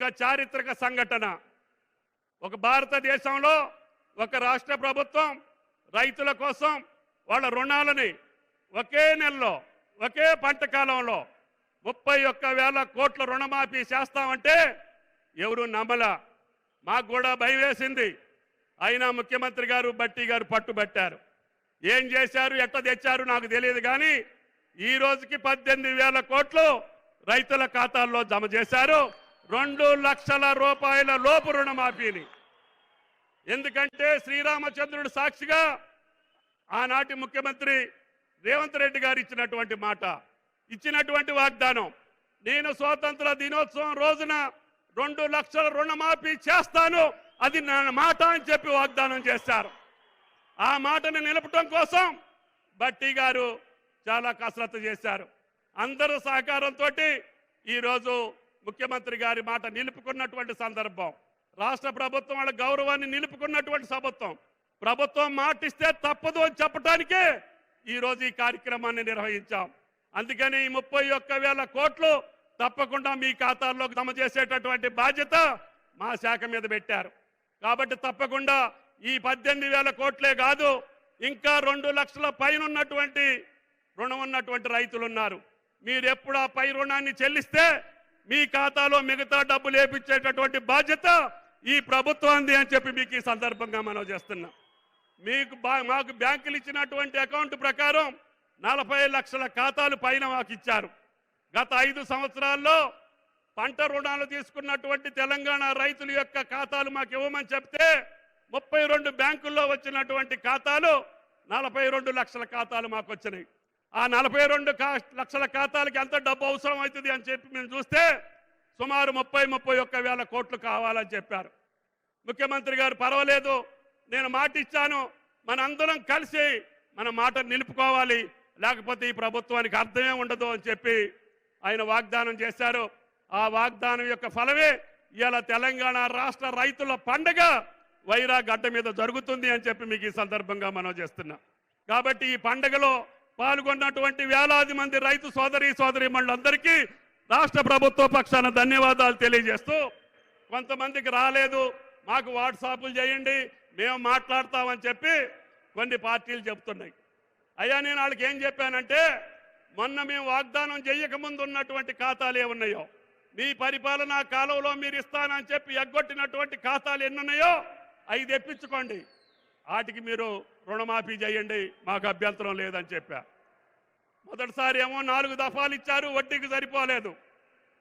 ఒక చారిత్రక సంఘటన. ఒక భారతదేశంలో ఒక రాష్ట్ర ప్రభుత్వం రైతుల కోసం వాళ్ళ రుణాలని ఒకే నెలలో ఒకే పంట కాలంలో ముప్పై ఒక్క వేల కోట్ల రుణమాఫీ చేస్తామంటే ఎవరు నమ్మల. మాకు కూడా భయం వేసింది. అయినా ముఖ్యమంత్రి గారు బట్టి గారు పట్టుబట్టారు. ఏం చేశారు ఎట్ట తెచ్చారు నాకు తెలియదు కానీ ఈ రోజుకి పద్దెనిమిది వేల కోట్లు రైతుల ఖాతాల్లో జమ చేశారు. రెండు లక్షల రూపాయల లోపు రుణమాఫీని. ఎందుకంటే శ్రీరామచంద్రుడు సాక్షిగా ఆనాటి ముఖ్యమంత్రి రేవంత్ రెడ్డి గారు ఇచ్చినటువంటి మాట ఇచ్చినటువంటి వాగ్దానం నేను స్వాతంత్ర దినోత్సవం రోజున రెండు లక్షల రుణమాఫీ చేస్తాను అది నా మాట అని చెప్పి వాగ్దానం చేశారు. ఆ మాటను నిలపటం కోసం బట్టి గారు చాలా కసరత్తు చేశారు. అందరూ సహకారంతో ఈరోజు ముఖ్యమంత్రి గారి మాట నిలుపుకున్నటువంటి సందర్భం. రాష్ట్ర ప్రభుత్వం వాళ్ళ గౌరవాన్ని నిలుపుకున్నటువంటి సభత్వం ప్రభుత్వం మాటిస్తే తప్పదు అని చెప్పడానికే ఈరోజు ఈ కార్యక్రమాన్ని నిర్వహించాం. అందుకని ఈ ముప్పై ఒక్క వేల కోట్లు తప్పకుండా మీ ఖాతాల్లోకి జమ చేసేటటువంటి బాధ్యత మా శాఖ మీద పెట్టారు. కాబట్టి తప్పకుండా ఈ పద్దెనిమిది వేల కోట్లే కాదు ఇంకా రెండు లక్షల పైన ఉన్నటువంటి రుణం ఉన్నటువంటి రైతులు ఉన్నారు. మీరు ఎప్పుడు ఆ పై రుణాన్ని చెల్లిస్తే మీ ఖాతాలో మిగతా డబ్బులు లేపించేటటువంటి బాధ్యత ఈ ప్రభుత్వాన్ని అని చెప్పి మీకు ఈ సందర్భంగా మనం చేస్తున్నాం. మీకు బా- మాకు బ్యాంకులు ఇచ్చినటువంటి అకౌంట్ ప్రకారం నలభై లక్షల ఖాతాలు పైన మాకు ఇచ్చారు. గత ఐదు సంవత్సరాల్లో పంట రుణాలు తీసుకున్నటువంటి తెలంగాణ రైతుల యొక్క ఖాతాలు మాకు ఇవ్వమని చెప్తే ముప్పై రెండు బ్యాంకుల్లో వచ్చినటువంటి ఖాతాలు నలభై రెండు లక్షల ఖాతాలు మాకు వచ్చినాయి. ఆ నలభై రెండు కా- లక్షల ఖాతాలకి ఎంత డబ్బు అవసరం అవుతుంది అని చెప్పి మేము చూస్తే సుమారు ముప్పై ముప్పై ఒక్క వేల కోట్లు కావాలని చెప్పారు. ముఖ్యమంత్రి గారు పర్వాలేదు నేను మాట ఇచ్చాను. మనందరం కలిసి మన మాట నిలుపుకోవాలి. లేకపోతే ఈ ప్రభుత్వానికి అర్థమే ఉండదు అని చెప్పి ఆయన వాగ్దానం చేశారు. ఆ వాగ్దానం యొక్క ఫలమే ఇలా తెలంగాణ రాష్ట్ర రైతుల పండగ వైరా గడ్డ మీద జరుగుతుంది అని చెప్పి మీకు ఈ సందర్భంగా మనం చేస్తున్నాం. కాబట్టి ఈ పండగలో పాల్గొన్నటువంటి వేలాది మంది రైతు సోదరి సోదరి మండలందరికీ రాష్ట్ర ప్రభుత్వ పక్షాన ధన్యవాదాలు తెలియజేస్తూ కొంతమందికి రాలేదు మాకు వాట్సాపులు చేయండి మేము మాట్లాడతామని చెప్పి కొన్ని పార్టీలు చెబుతున్నాయి. అయ్యా నేను వాళ్ళకి ఏం చెప్పానంటే మొన్న మేము వాగ్దానం చేయకముందు ఉన్నటువంటి ఖాతాలు ఏమున్నాయో మీ పరిపాలనా కాలంలో మీరు ఇస్తానని చెప్పి ఎగ్గొట్టినటువంటి ఖాతాలు ఎన్నున్నాయో అవి తెప్పించుకోండి. వాటికి మీరు రుణమాఫీ చేయండి మాకు అభ్యంతరం లేదని చెప్పా. మొదటిసారి ఏమో నాలుగు దఫాలు ఇచ్చారు వడ్డీకి సరిపోలేదు.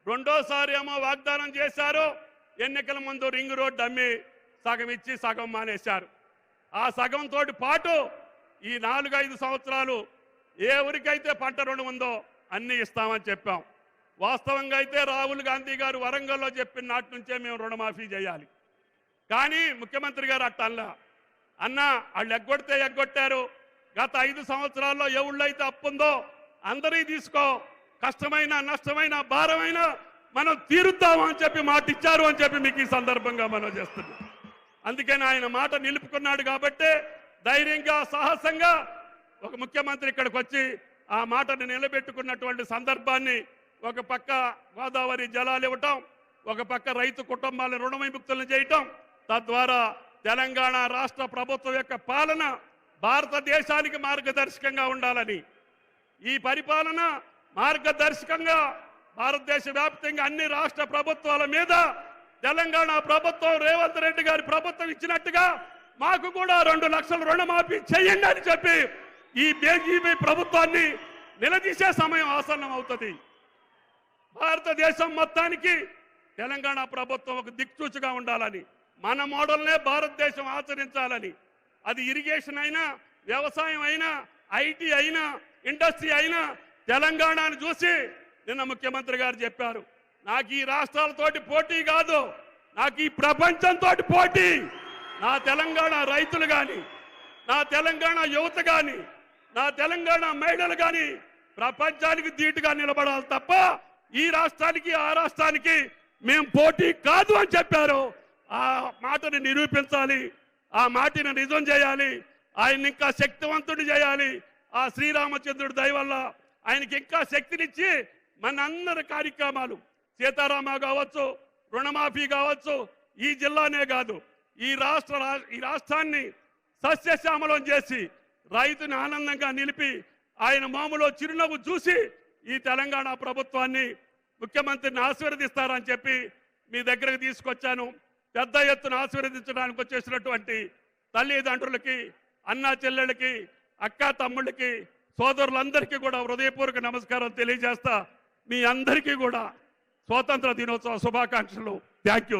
రెండోసారి ఏమో వాగ్దానం చేశారు ఎన్నికల ముందు రింగ్ రోడ్డు అమ్మి సగం ఇచ్చి సగం మానేశారు. ఆ సగంతో పాటు ఈ నాలుగైదు సంవత్సరాలు ఏ ఊరికైతే పంట రుణం ఉందో అన్ని ఇస్తామని చెప్పాం. వాస్తవంగా అయితే రాహుల్ గాంధీ గారు వరంగల్లో చెప్పిన నాటి నుంచే మేము రుణమాఫీ చేయాలి. కానీ ముఖ్యమంత్రి గారు అట్టల్లా అన్న వాళ్ళు ఎగ్గొడితే ఎగ్గొట్టారు. గత ఐదు సంవత్సరాల్లో ఎవళ్ళైతే అప్పుందో అందరి తీసుకో. కష్టమైన నష్టమైన భారమైన మనం తీరుద్దాం అని చెప్పి మాట ఇచ్చారు అని చెప్పి మీకు ఈ సందర్భంగా మనం చేస్తున్నాం అందుకని ఆయన మాట నిలుపుకున్నాడు కాబట్టి ధైర్యంగా సాహసంగా ఒక ముఖ్యమంత్రి ఇక్కడికి వచ్చి ఆ మాటను నిలబెట్టుకున్నటువంటి సందర్భాన్ని ఒక పక్క గోదావరి జలాలు ఇవ్వటం ఒక పక్క రైతు కుటుంబాలను రుణ విముక్తులను చేయటం తద్వారా తెలంగాణ రాష్ట్ర ప్రభుత్వం యొక్క పాలన భారతదేశానికి మార్గదర్శకంగా ఉండాలని. ఈ పరిపాలన మార్గదర్శకంగా భారతదేశ వ్యాప్తంగా అన్ని రాష్ట్ర ప్రభుత్వాల మీద తెలంగాణ ప్రభుత్వం రేవంత్ రెడ్డి గారి ప్రభుత్వం ఇచ్చినట్టుగా మాకు కూడా రెండు లక్షల రుణమాఫీ చేయండి అని చెప్పి ఈ బీజేపీ ప్రభుత్వాన్ని నిలదీసే సమయం ఆసన్నం అవుతుంది భారతదేశం మొత్తానికి తెలంగాణ ప్రభుత్వం ఒక దిక్సూచిగా ఉండాలని. మన మోడల్నే భారతదేశం ఆచరించాలని. అది ఇరిగేషన్ అయినా వ్యవసాయం అయినా ఐటీ అయినా ఇండస్ట్రీ అయినా తెలంగాణను చూసి నిన్న ముఖ్యమంత్రి గారు చెప్పారు నాకు ఈ రాష్ట్రాలతోటి పోటీ కాదు నాకు ఈ ప్రపంచంతో పోటీ. నా తెలంగాణ రైతులు కానీ నా తెలంగాణ యువత కానీ నా తెలంగాణ మహిళలు కానీ ప్రపంచానికి ధీటుగా నిలబడాలి తప్ప ఈ రాష్ట్రానికి ఆ రాష్ట్రానికి మేము పోటీ కాదు అని చెప్పారు. ఆ మాటను నిరూపించాలి ఆ మాటిని నిజం చేయాలి ఆయన ఇంకా శక్తివంతుడు చేయాలి. ఆ శ్రీరామచంద్రుడి దయ వల్ల ఆయనకి ఇంకా శక్తినిచ్చి మన అందరి కార్యక్రమాలు సీతారామ కావచ్చు రుణమాఫీ కావచ్చు ఈ జిల్లానే కాదు ఈ రాష్ట్ర రా- ఈ రాష్ట్రాన్ని సస్యశ్యామలం చేసి రైతుని ఆనందంగా నిలిపి ఆయన మామూలు చిరునవ్వు చూసి ఈ తెలంగాణ ప్రభుత్వాన్ని ముఖ్యమంత్రిని ఆశీర్వదిస్తారని చెప్పి మీ దగ్గరకు తీసుకొచ్చాను. పెద్ద ఎత్తున ఆశీర్వదించడానికి వచ్చేసినటువంటి తల్లిదండ్రులకి అన్నా చెల్లెళ్ళకి అక్క తమ్ముళ్ళకి సోదరులందరికీ కూడా హృదయపూర్వక నమస్కారం తెలియజేస్తా మీ అందరికీ కూడా స్వాతంత్ర దినోత్సవ శుభాకాంక్షలు. Thank you